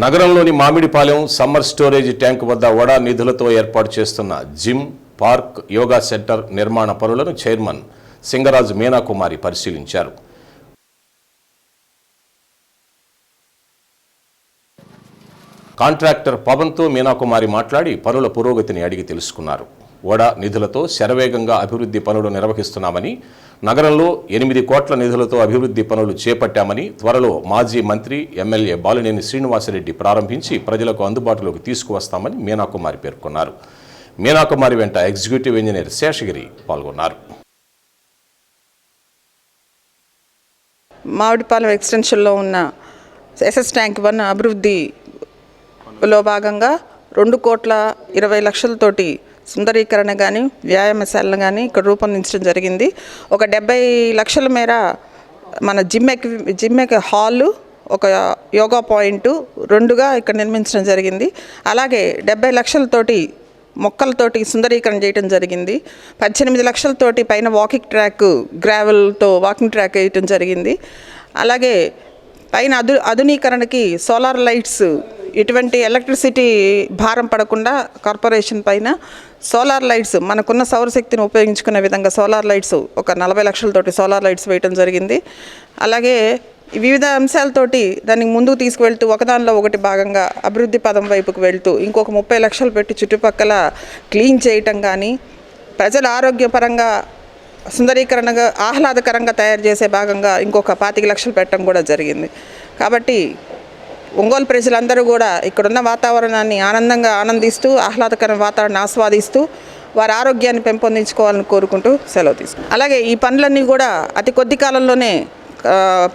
నగరంలోని Mamidipalem summer storage tank వద్ద వడా నిధులతో ఏర్పాటు చేస్తున్న జిమ్ పార్క్ యోగా సెంటర్ నిర్మాణ పనులను చైర్మన్ సింగరాజు మీనాకుమారి పరిశీలించారు. కాంట్రాక్టర్ పవన్తో మీనాకుమారి మాట్లాడి పనుల పురోగతిని అడిగి తెలుసుకున్నారు. వడా నిధులతో శరవేగంగా అభివృద్ధి పనులు నిర్వహిస్తున్నామని నగరంలో ఎనిమిది కోట్ల నిధులతో అభివృద్ధి పనులు చేపట్టామని త్వరలో మాజీ మంత్రి ఎమ్మెల్యే బాలినేని శ్రీనివాసరెడ్డి ప్రారంభించి ప్రజలకు అందుబాటులోకి తీసుకువస్తామని మీనాకుమారి పేర్కొన్నారు. మీనాకుమారి వెంట ఎగ్జిక్యూటివ్ ఇంజనీర్ శేషగిరి పాల్గొన్నారు. మామిడిపాలెం ఎక్స్టెన్షన్లో ఉన్న ఎస్ఎస్ ట్యాంక్ వన్ అభివృద్ధిలో భాగంగా రెండు కోట్ల ఇరవై లక్షలతోటి సుందరీకరణ కానీ వ్యాయామశాలను కానీ ఇక్కడ రూపొందించడం జరిగింది. ఒక డెబ్బై లక్షల మేర మన జిమ్ ఎక్ జిమ్ ఎక్ హాలు ఒక యోగా పాయింట్ రెండుగా ఇక్కడ నిర్మించడం జరిగింది. అలాగే డెబ్బై లక్షలతోటి మొక్కలతోటి సుందరీకరణ చేయడం జరిగింది. పద్దెనిమిది లక్షలతోటి పైన వాకింగ్ ట్రాక్ గ్రావెల్తో వాకింగ్ ట్రాక్ వేయటం జరిగింది. అలాగే పైన అధు ఆధునీకరణకి సోలార్ లైట్స్ ఎటువంటి ఎలక్ట్రిసిటీ భారం పడకుండా కార్పొరేషన్ పైన సోలార్ లైట్స్ మనకున్న సౌరశక్తిని ఉపయోగించుకునే విధంగా సోలార్ లైట్స్ ఒక నలభై లక్షలతోటి సోలార్ లైట్స్ వేయటం జరిగింది. అలాగే వివిధ అంశాలతోటి దానికి ముందుకు తీసుకువెళ్తూ ఒకదానిలో ఒకటి భాగంగా అభివృద్ధి పదం వైపుకు వెళ్తూ ఇంకొక ముప్పై లక్షలు పెట్టి చుట్టుపక్కల క్లీన్ చేయటం కానీ ప్రజల ఆరోగ్యపరంగా సుందరీకరణగా ఆహ్లాదకరంగా తయారు చేసే భాగంగా ఇంకొక పాతిక లక్షలు పెట్టడం కూడా జరిగింది. కాబట్టి ఒంగోలు ప్రజలందరూ కూడా ఇక్కడున్న వాతావరణాన్ని ఆనందంగా ఆనందిస్తూ ఆహ్లాదకర వాతావరణాన్ని ఆస్వాదిస్తూ వారి ఆరోగ్యాన్ని పెంపొందించుకోవాలని కోరుకుంటూ సెలవు తీసుకుంటాం అలాగే ఈ పనులన్నీ కూడా అతి కొద్ది కాలంలోనే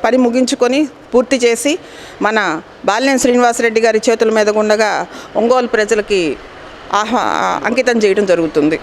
పని ముగించుకొని పూర్తి చేసి మన బాలినేని శ్రీనివాసరెడ్డి గారి చేతుల మీద ఉండగా ఒంగోలు ప్రజలకి ఆహ్వా అంకితం చేయడం జరుగుతుంది.